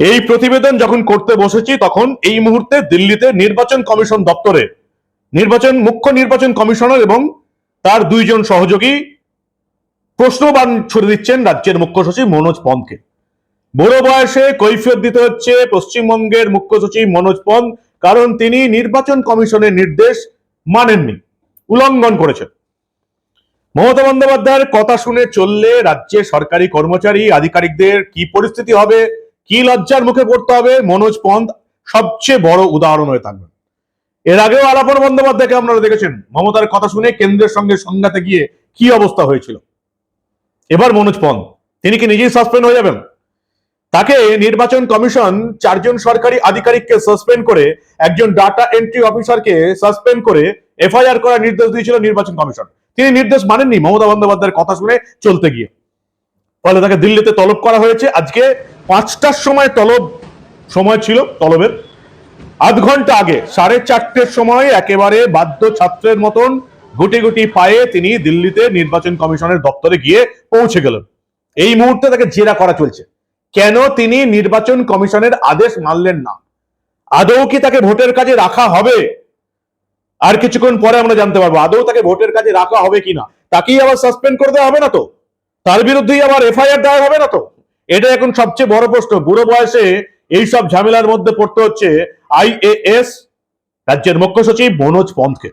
এই প্রতিবেদন যখন করতে বসেছি, তখন এই মুহূর্তে দিল্লিতে নির্বাচন কমিশন দপ্তরে নির্বাচন, মুখ্য নির্বাচন কমিশনার এবং তার দুইজন সহযোগী প্রশ্নবান ছুড়ে দিচ্ছেন রাজ্যের মুখ্য সচিব মনোজ পন্তকে বড় বয়সে কৈফিয়ত দিতে হচ্ছে পশ্চিমবঙ্গের মুখ্য সচিব মনোজ পন্ত কারণ তিনি নির্বাচন কমিশনের নির্দেশ মানেননি উল্লঙ্ঘন করেছেন। মমতা বন্দ্যোপাধ্যায়ের কথা শুনে চললে রাজ্যে সরকারি কর্মচারী, আধিকারিকদের কি পরিস্থিতি হবে? কি লজ্জার মুখে পড়তে হবে? মনোজ পন্ত সবচেয়ে বড় উদাহরণ হয়ে থাকবেন এর আগেও আলাপন বন্দ্যোপাধ্যায়কে আপনারা দেখেছেন। মমতার কথা শুনে কেন্দ্রের সঙ্গে সংঘাতে গিয়ে কি অবস্থা হয়েছিল? এবার মনোজ পন্ত তিনি কি নিজেই সাসপেন্ড হয়ে যাবেন? তাকে নির্বাচন কমিশন চারজন সরকারি আধিকারিককে সাসপেন্ড করে একজন ডাটা এন্ট্রি অফিসারকে সাসপেন্ড করে এফআইআর করার নির্দেশ দিয়েছিল নির্বাচন কমিশন। তিনি নির্দেশ মানেননি মমতা বন্দ্যোপাধ্যায়ের কথা শুনে চলতে গিয়ে। ফলে তাকে দিল্লিতে তলব করা হয়েছে। আজকে পাঁচটার সময় তলব সময় ছিল, তলবের। আধ ঘণ্টা আগে, সাড়ে চারটের সময় একেবারে বাদ্য ছাত্রের মতন গুটি গুটি পায়ে তিনি দিল্লিতে নির্বাচন কমিশনের দপ্তরে গিয়ে পৌঁছে গেলেন। এই মুহূর্তে তাকে জেরা করা চলছে। কেন তিনি নির্বাচন কমিশনের আদেশ মানলেন না? আদৌ কি তাকে ভোটের কাজে রাখা হবে? আর কিছুক্ষণ পরে আমরা জানতে পারব, আদৌ তাকে ভোটের কাজে রাখা হবে কিনা? তাকেই আবার সাসপেন্ড করে দেওয়া হবে না তো? তার বিরুদ্ধেই আবার এফআইআর দায়ের হবে না তো? এটা এখন সবচেয়ে বড় প্রশ্ন। বুড়ো বয়সে এই সব ঝামেলার মধ্যে পড়তে হচ্ছে আইএএস রাজ্যের মুখ্য সচিব মনোজ পন্থকে।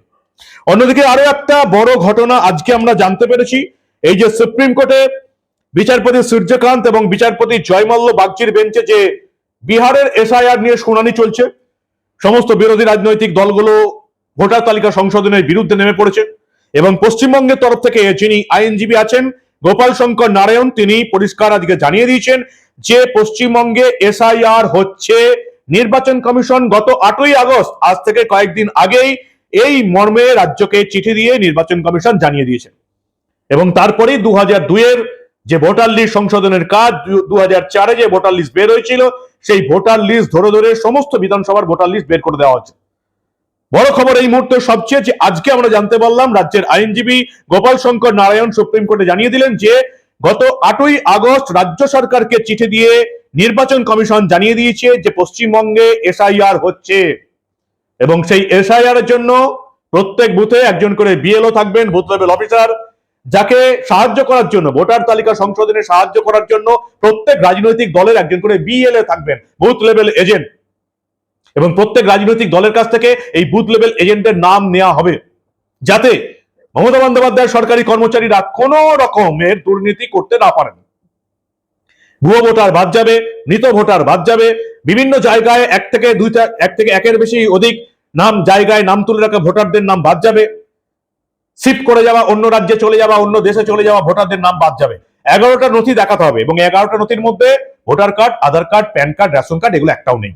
অন্যদিকে আরও একটা বড় ঘটনা আজকে আমরা জানতে পেরেছি। এই যে সুপ্রিম কোর্টে বিচারপতি সূর্যকান্ত এবং বিচারপতি জয়মল্ল বাগচির বেঞ্চে যে বিহারের এসআইআর নিয়ে শুনানি চলছে, সমস্ত বিরোধী রাজনৈতিক দলগুলো ভোটার তালিকা সংশোধনের বিরুদ্ধে নেমে পড়েছে এবং পশ্চিমবঙ্গের তরফ থেকে যিনি আইনজীবী আছেন গোপাল শঙ্কর নারায়ণ তিনি পরিষ্কার আজকে জানিয়ে দিয়েছেন যে পশ্চিমবঙ্গে এসআইআর হচ্ছে। নির্বাচন কমিশন গত আটই আগস্ট, আজ থেকে কয়েকদিন আগেই এই মর্মে রাজ্যকে চিঠি দিয়ে নির্বাচন কমিশন জানিয়ে দিয়েছে। এবং তারপরেই দু হাজার দুইয়ের যে ভোটার লিস্ট সংশোধনের কাজ, দু হাজার চারে যে ভোটার লিস্ট বের হয়েছিল, সেই ভোটার লিস্ট ধরে ধরে সমস্ত বিধানসভার ভোটার লিস্ট বের করে দেওয়া হচ্ছে। বড় খবর এই মুহূর্তে সবচেয়ে যে আজকে আমরা জানতে পারলাম, রাজ্যের আইনজীবী গোপাল শঙ্কর নারায়ণ সুপ্রিম কোর্টে জানিয়ে দিলেন যে, গত আটই আগস্ট রাজ্য সরকারকে চিঠি দিয়ে নির্বাচন কমিশন জানিয়ে দিয়েছে যে, পশ্চিমবঙ্গে এসআইআর হচ্ছে। এবং সেই এসআইআর এর জন্য প্রত্যেক বুথে একজন করে বিএলও থাকবেন, বুথ লেভেল অফিসার, যাকে সাহায্য করার জন্য, ভোটার তালিকা সংশোধনে সাহায্য করার জন্য প্রত্যেক রাজনৈতিক দলের একজন করে বিএলএ থাকবেন, বুথ লেভেল এজেন্ট। এবং প্রত্যেক রাজনৈতিক দলের কাছ থেকে এই বুথ লেভেল এজেন্টের নাম নেওয়া হবে। যাতে মমতা বন্দ্যোপাধ্যায়ের সরকারি কর্মচারীরা কোন রকমের দুর্নীতি করতে না পারেন। ভুয়ো ভোটার বাদ যাবে, মৃত ভোটার বাদ যাবে, বিভিন্ন জায়গায় এক থেকে দুইটা, এক থেকে একের বেশি অধিক নাম, জায়গায় নাম তুলে রাখা ভোটারদের নাম বাদ যাবে। শিফট করে যাওয়া, অন্য রাজ্যে চলে যাওয়া, অন্য দেশে চলে যাওয়া ভোটারদের নাম বাদ যাবে। এগারোটা নথি দেখাতে হবে এবং এগারোটা নথির মধ্যে voter card, Aadhaar card, PAN card, ration card, এগুলো একটাও নেই।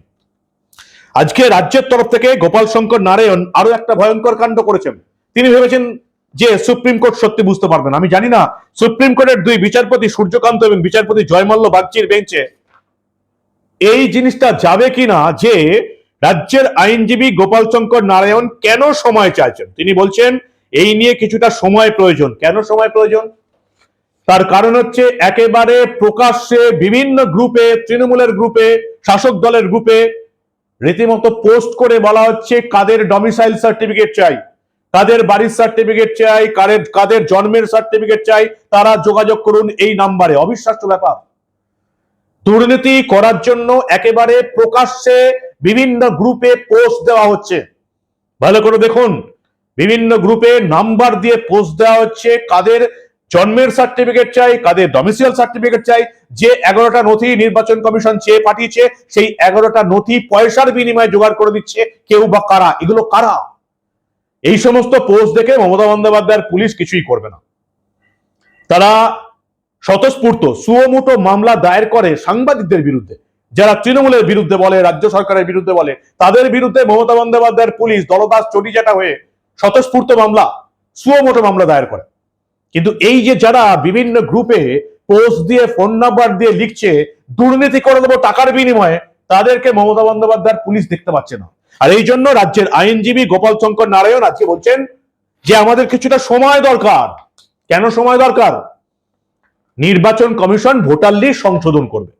আজকে রাজ্যের তরফ থেকে গোপাল শঙ্কর নারায়ণ আরও একটা ভয়ঙ্কর কাণ্ড করেছেন। তিনি ভেবেছেন যে সুপ্রিম কোর্ট সত্যি বুঝতে পারবেন আমি জানি না, সুপ্রিম কোর্টের দুই বিচারপতি সূর্যকান্ত এবং বিচারপতি জয়মল্ল বাগচির বেঞ্চে এই জিনিসটা যাবে কিনা যে রাজ্যের আইনজীবী গোপাল শঙ্কর নারায়ণ কেন সময় চাইছেন? তিনি বলছেন, এই নিয়ে কিছুটা সময় প্রয়োজন। কেন সময় প্রয়োজন? তার কারণ হচ্ছে একেবারে প্রকাশ্যে বিভিন্ন গ্রুপে, তৃণমূলের গ্রুপে, শাসক দলের গ্রুপে রীতিমতো পোস্ট করে বলা হচ্ছে, কাদের ডমিসাইল সার্টিফিকেট চাই, কাদের বাড়ির সার্টিফিকেট চাই, কাদের কাদের জন্মের সার্টিফিকেট চাই, তারা যোগাযোগ করুন এই নাম্বারে। অবিশ্বাস্য ব্যাপার। দুর্নীতি করার জন্য একেবারে প্রকাশ্যে বিভিন্ন গ্রুপে পোস্ট দেওয়া হচ্ছে। ভালো করে দেখুন, বিভিন্ন গ্রুপে নাম্বার দিয়ে পোস্ট দেওয়া হচ্ছে, কাদের জন্মের সার্টিফিকেট চাই, কাদের ডমিসিয়াল সার্টিফিকেট চাই, যে এগারোটা নথি নির্বাচন কমিশন চেয়ে পাঠিয়েছে, সেই এগারোটা নথি পয়সার বিনিময়ে জোগাড় করে দিচ্ছে কেউ বা কারা? এগুলো কারা? এই সমস্ত পোস্ট দেখে মমতা বন্দ্যোপাধ্যায়ের পুলিশ কিছুই করবে না। তারা স্বতঃস্ফূর্ত, সুয়মুটো মামলা দায়ের করে সাংবাদিকদের বিরুদ্ধে। যারা তৃণমূলের বিরুদ্ধে বলে, রাজ্য সরকারের বিরুদ্ধে বলে, তাদের বিরুদ্ধে মমতা বন্দ্যোপাধ্যায়ের পুলিশ দলদাস চটিচাটা হয়ে স্বতঃস্ফূর্ত মামলা, সুয়মোটো মামলা দায়ের করে। কিন্তু এই যে যারা বিভিন্ন গ্রুপে পোস্ট দিয়ে ফোন নাম্বার দিয়ে লিখছে, দুর্নীতি করে দেবো টাকার বিনিময়ে, তাদেরকে মমতা বন্দ্যোপাধ্যায়ের পুলিশ দেখতে পাচ্ছে না। আর এই জন্য রাজ্যের আইনজীবী গোপাল শঙ্কর নারায়ণ আজকে বলছেন যে আমাদের কিছুটা সময় দরকার। কেন সময় দরকার? নির্বাচন কমিশন ভোটার লিস্ট সংশোধন করবে।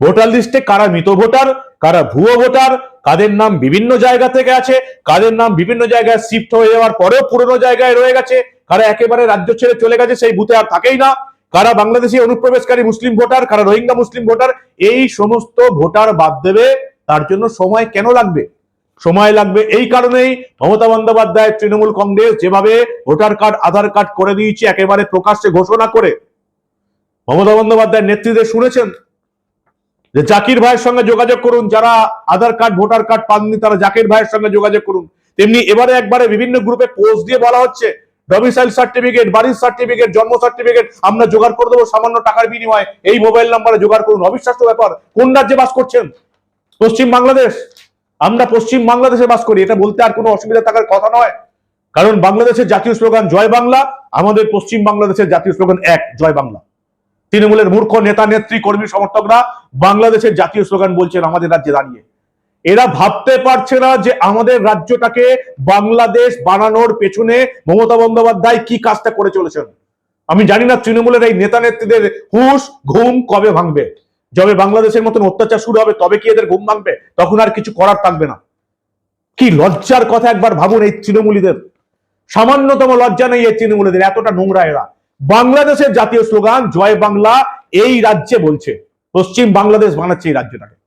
ভোটার লিস্টে কারা মৃত ভোটার, কারা ভুয়ো ভোটার, কাদের নাম বিভিন্ন জায়গা থেকে আছে, কাদের নাম বিভিন্ন জায়গায় শিফট হয়ে যাওয়ার পরেও পুরনো জায়গায় রয়ে গেছে কারা একেবারে রাজ্য ছেড়ে চলে গেছে সেই বুথে আর থাকেই না। কারা বাংলাদেশি অনুপ্রবেশকারী মুসলিম ভোটার, কারা রোহিঙ্গা মুসলিম ভোটার, এই সমস্ত ভোটার বাদ দেবে। তার জন্য সময় কেন লাগবে? সময় লাগবে এই কারণেই মমতা বন্দ্যোপাধ্যায়, তৃণমূল কংগ্রেস যেভাবে ভোটার কার্ড, আধার কার্ড করে দিয়েছে, একেবারে প্রকাশ্যে ঘোষণা করে। মমতা বন্দ্যোপাধ্যায়ের নেতৃত্বে শুনেছেন যে জাকির ভাইয়ের সঙ্গে যোগাযোগ করুন। যারা আধার কার্ড, ভোটার কার্ড পাননি, তারা জাকির ভাইয়ের সঙ্গে যোগাযোগ করুন। তেমনি এবারে একবারে বিভিন্ন গ্রুপে পোস্ট দিয়ে বলা হচ্ছে ডমিসাইল সার্টিফিকেট বাড়ির সার্টিফিকেট জন্ম সার্টিফিকেট আমরা জোগাড় করে দেবো সামান্য টাকার বিনিময়ে। এই মোবাইল নাম্বারে জোগাড় করুন। অবিশ্বাস্য ব্যাপার, কোন রাজ্যে বাস করছেন? পশ্চিম বাংলাদেশ? আমরা পশ্চিম বাংলাদেশে বাস করি, এটা বলতে আর কোনো অসুবিধা থাকার কথা নয়। কারণ বাংলাদেশের জাতীয় স্লোগান, জয় বাংলা, আমাদের পশ্চিম বাংলাদেশের জাতীয় স্লোগান এক, জয় বাংলা। তৃণমূলের মূর্খ নেতা, নেত্রী, কর্মী, সমর্থকরা বাংলাদেশের জাতীয় স্লোগান বলছেন আমাদের রাজ্যে দাঁড়িয়ে। এরা ভাবতে পারছে না যে আমাদের রাজ্যটাকে বাংলাদেশ বানানোর পেছনে মমতা বন্দ্যোপাধ্যায় কি কাজটা করে চলেছেন। আমি জানি না তৃণমূলের এই নেতা নেত্রীদের হুশ, ঘুম কবে ভাঙবে। যবে বাংলাদেশের মতন অত্যাচার শুরু হবে, তবে কি এদের ঘুম ভাঙবে? তখন আর কিছু করার থাকবে না। কি লজ্জার কথা একবার ভাবুন এই তৃণমূলীদের। সামান্যতম লজ্জা নেই এই তৃণমূলীদের, এতটা নোংরা এরা। বাংলাদেশের জাতীয় স্লোগান, জয় বাংলা, এই রাজ্যে বলছে, পশ্চিম বাংলাদেশ বানাচ্ছে এই রাজ্যটাকে।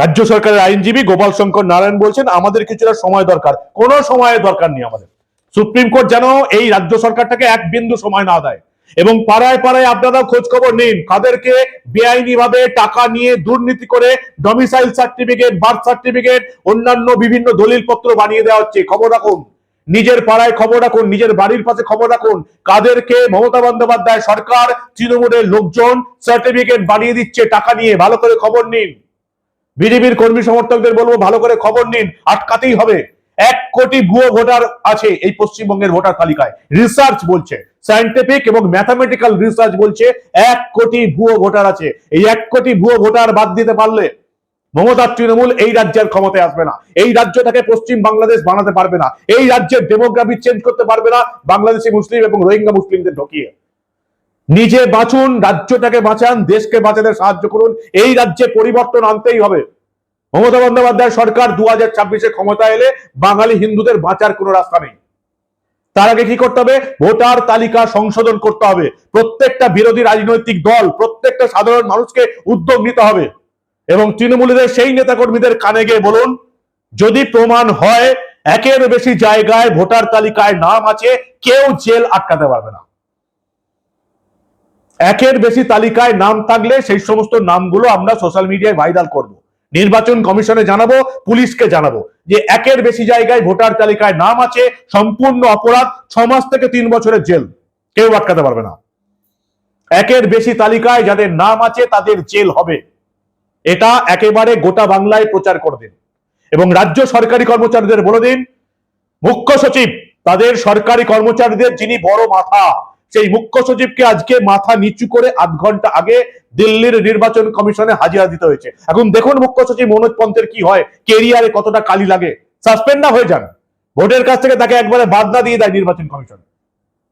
রাজ্য সরকারের আইনজীবী গোপাল শঙ্কর নারায়ণ বলছেন, আমাদের কিছুটা সময় দরকার। কোনো সময়ের দরকার নেই আমাদের। সুপ্রিম কোর্ট যেন এই রাজ্য সরকারটাকে এক বিন্দু সময় না দেয়। এবং পাড়ায় পাড়ায় আপনারা খোঁজ খবর নিন, কাদেরকে বেআইনি ভাবে টাকা নিয়ে দুর্নীতি করে ডমিসাইল সার্টিফিকেট বার্থ সার্টিফিকেট অন্যান্য বিভিন্ন দলিলপত্র বানিয়ে দেওয়া হচ্ছে। খবর রাখুন, নিজের পাড়ায় খবর রাখুন, নিজের বাড়ির পাশে খবর রাখুন। কাদেরকে মমতা বন্দ্যোপাধ্যায় সরকার, তৃণমূলের লোকজন সার্টিফিকেট বানিয়ে দিচ্ছে টাকা নিয়ে। ভালো করে খবর নিন। বিজেপির কর্মী সমর্থকদের বলব, ভালো করে খবর নিন, আটকাতেই হবে। এক কোটি ভুয়ো ভোটার আছে এই পশ্চিমবঙ্গের ভোটার তালিকায়। রিসার্চ বলছে সায়েন্টিফিক এবং ম্যাথামেটিক্যাল রিসার্চ বলছে, এক কোটি ভুয়ো ভোটার আছে। এই এক কোটি ভুয়ো ভোটার বাদ দিতে পারলে মমতার তৃণমূল এই রাজ্যের ক্ষমতায় আসবে না। এই রাজ্য রাজ্যটাকে পশ্চিম বাংলাদেশ বানাতে পারবে না। এই রাজ্যের ডেমোগ্রাফি চেঞ্জ করতে পারবে না বাংলাদেশি মুসলিম এবং রোহিঙ্গা মুসলিমদের ঢকিয়ে। নিজে বাঁচুন, রাজ্যটাকে বাঁচান, দেশকে বাঁচাতে সাহায্য করুন, এই রাজ্যে পরিবর্তন আনতেই হবে। মমতা বন্দ্যোপাধ্যায় সরকার দু হাজার ছাব্বিশে ক্ষমতা এলে বাঙালি হিন্দুদের বাঁচার কোনো রাস্তা নেই। তার আগে কি করতে হবে? ভোটার তালিকা সংশোধন করতে হবে। প্রত্যেকটা বিরোধী রাজনৈতিক দল, প্রত্যেকটা সাধারণ মানুষকে উদ্যোগ নিতে হবে। এবং তৃণমূলীদের সেই নেতাকর্মীদের কানে গিয়ে বলুন, যদি প্রমাণ হয়, একের বেশি জায়গায় ভোটার তালিকায় নাম আছে, কেউ জেল আটকাতে পারবে না। একের বেশি তালিকায় নাম থাকলে সেই সমস্ত নামগুলো আমরা সোশ্যাল মিডিয়ায় ভাইরাল করব। নির্বাচন কমিশনে জানাব, পুলিশকে জানাব যে একের বেশি জায়গায় ভোটার তালিকায় নাম আছে, সম্পূর্ণ অপরাধ, ছ মাস থেকে তিন বছরের জেল। কেউ আটকাতে পারবে না। একের বেশি তালিকায় যাদের নাম আছে তাদের জেল হবে। এটা একেবারে গোটা বাংলায় প্রচার করে দিন। এবং রাজ্য সরকারি কর্মচারীদের বলে দিন, মুখ্য সচিব, তাদের সরকারি কর্মচারীদের যিনি বড় মাথা সেই মুখ্য সচিবকে আজকে মাথা নিচু করে আধ ঘণ্টা আগে দিল্লির নির্বাচন কমিশনে হাজিরা দিতে হয়েছে। এখন দেখুন মুখ্য সচিব মনোজ পন্থের কি হয়, কেরিয়ারে কতটা কালি লাগে। সাসপেন্ড না হয়ে যান। ভোটের কাছ থেকে তাকে একবারে বাদ না দিয়ে দেয় নির্বাচন কমিশন।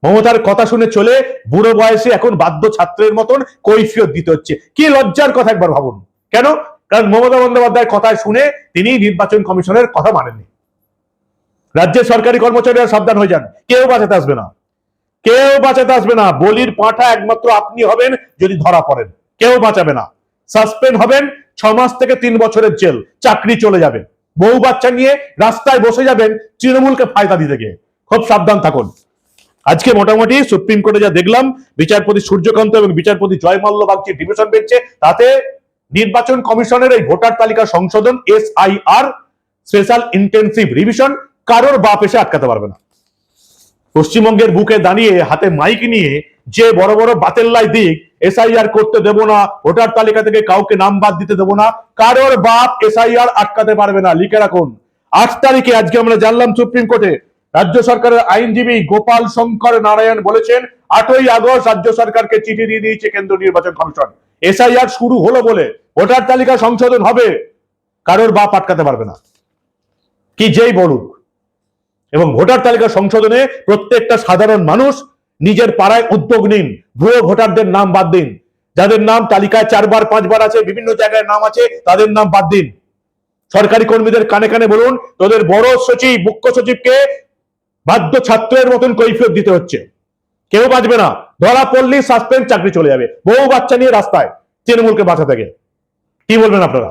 মমতার কথা শুনে চলে বুড়ো বয়সে এখন বাধ্য ছাত্রের মতন কৈফিয়ত দিতে হচ্ছে। কি লজ্জার কথা একবার ভাবুন। কেন? কারণ মমতা বন্দ্যোপাধ্যায়ের কথা শুনে তিনি নির্বাচন কমিশনের কথা মানেননি। রাজ্যের সরকারি কর্মচারীরা সাবধান হয়ে যান। কেউ বাঁচাতে আসবে না। কেউ বাঁচাতে আসবে না। বলির পাঁঠা একমাত্র আপনি হবেন যদি ধরা পড়েন। কেউ বাঁচাবে না। সাসপেন্ড হবেন ছ মাস থেকে তিন বছরের জেল। চাকরি চলে যাবে। বউ বাচ্চা নিয়ে রাস্তায় বসে যাবেন তৃণমূলকে ফায়দা দিতে গিয়ে। খুব সাবধান থাকুন। আজকে মোটামুটি সুপ্রিম কোর্টে যা দেখলাম, বিচারপতি সূর্যকান্ত এবং বিচারপতি জয়মাল্য বাগচি ডিভিশন বেঞ্চে, তাতে নির্বাচন কমিশনের এই ভোটার তালিকা সংশোধন S I R special intensive revision, কারোর বাপ এসে আটকাতে পারবে না। পশ্চিমবঙ্গের বুকে দাঁড়িয়ে হাতে মাইক নিয়ে যে বড় বড় বাতেল্লাই দিক এসআইআর করতে দেব না, ভোটার তালিকা থেকে কাউকে নাম বাদ দিতে দেব না, কারোর বাপ এসআইআর আটকাতে পারবে না, লিখে রাখুন। আট তারিখে আজকে আমরা জানলাম সুপ্রিম কোর্টে, রাজ্য সরকারের আইনজীবী গোপাল শঙ্কর নারায়ণ বলেছেন, আটই আগস্ট রাজ্য সরকারকে চিঠি দিয়ে দিয়েছে কেন্দ্রীয় নির্বাচন কমিশন। এসআইআর শুরু হলো বলে ভোটার তালিকা সংশোধন হবে, কারোর বাপ আটকাতে পারবে না। কি যেই বলুক। এবং ভোটার তালিকা সংশোধনে প্রত্যেকটা সাধারণ মানুষ নিজের পাড়ায় উদ্যোগ নিন। ভুয়ো ভোটারদের নাম বাদ দিন। যাদের নাম তালিকায় চারবার, পাঁচবার আছে, বিভিন্ন জায়গায় নাম আছে, তাদের নাম বাদ দিন। সরকারি কর্মীদের কানে কানে বলুন, তোদের বড় সচিব, মুখ্য সচিবকে বাধ্য ছাত্রের মতন কৈফিয়ত দিতে হচ্ছে। কেউ বাঁচবে না। ধরা পড়লেই সাসপেন্ড চাকরি চলে যাবে। বহু বাচ্চা নিয়ে রাস্তায় তৃণমূলকে বাঁচা থাকে কি বলবেন আপনারা?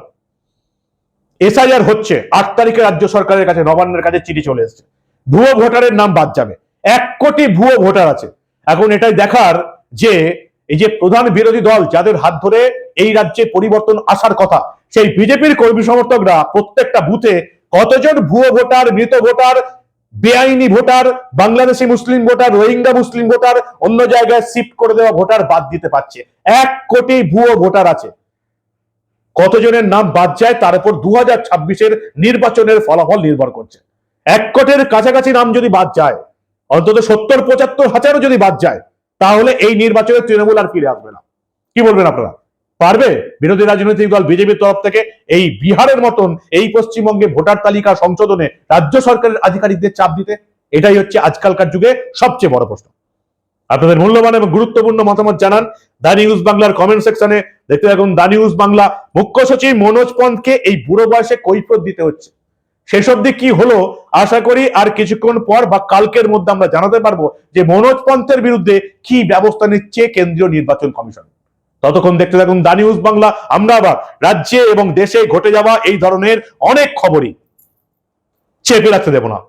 এসআইআর হচ্ছে। আট তারিখে রাজ্য সরকারের কাছে, নবান্নের কাছে চিঠি চলে এসেছে। ভুয়ো ভোটারের নাম বাদ যাবে। এক কোটি ভুয়ো ভোটার আছে। এখন এটাই দেখার যে, এই যে প্রধান বিরোধী দল যাদের হাত ধরে এই রাজ্যে পরিবর্তন আসার কথা, সেই বিজেপির কর্মী সমর্থকরা প্রত্যেকটা বুথে কতজন ভুয়ো ভোটার, মৃত ভোটার, বেআইনি voter, Bangladeshi Muslim voter, Rohingya Muslim voter, অন্য জায়গায় শিফট করে দেওয়া ভোটার বাদ দিতে পারছে। এক কোটি ভুয়ো ভোটার আছে। কতজনের নাম বাদ যায়, তার উপর দু হাজার ছাব্বিশের নির্বাচনের ফলাফল নির্ভর করছে। এক কোটির কাছাকাছি নাম যদি বাদ যায়, অন্তত সত্তর, পঁচাত্তর হাজারও যদি বাদ যায়, তাহলে এই নির্বাচনে তৃণমূল আর ফিরে আসবে না। কি বলবেন আপনারা? পারবে? বিরোধী রাজনৈতিক দল বিজেপির তরফ থেকে এই বিহারের মতন, এই পশ্চিমবঙ্গে ভোটার তালিকা সংশোধনে রাজ্য সরকারের আধিকারিকদের চাপ দিতে? এটাই হচ্ছে আজকালকার যুগে সবচেয়ে বড় প্রশ্ন। আপনাদের মূল্যবান এবং গুরুত্বপূর্ণ মতামত জানান দা নিউজ বাংলার কমেন্ট সেকশনে। দেখতে থাকুন দা নিউজ বাংলা মুখ্য সচিব মনোজ পন্থকে এই বুড়ো বয়সে কৈফত দিতে হচ্ছে। শেষ অব্দি কি হলো আশা করি আর কিছুক্ষণ পর বা কালকের মধ্যে আমরা জানাতে পারব যে মনোজ পন্থের বিরুদ্ধে কি ব্যবস্থা নিচ্ছে কেন্দ্রীয় নির্বাচন কমিশন। ততক্ষণ দেখতে থাকুন দা নিউজ বাংলা। আমরা আবার রাজ্যে এবং দেশে ঘটে যাওয়া এই ধরনের অনেক খবরই চেপে রাখতে দেব না।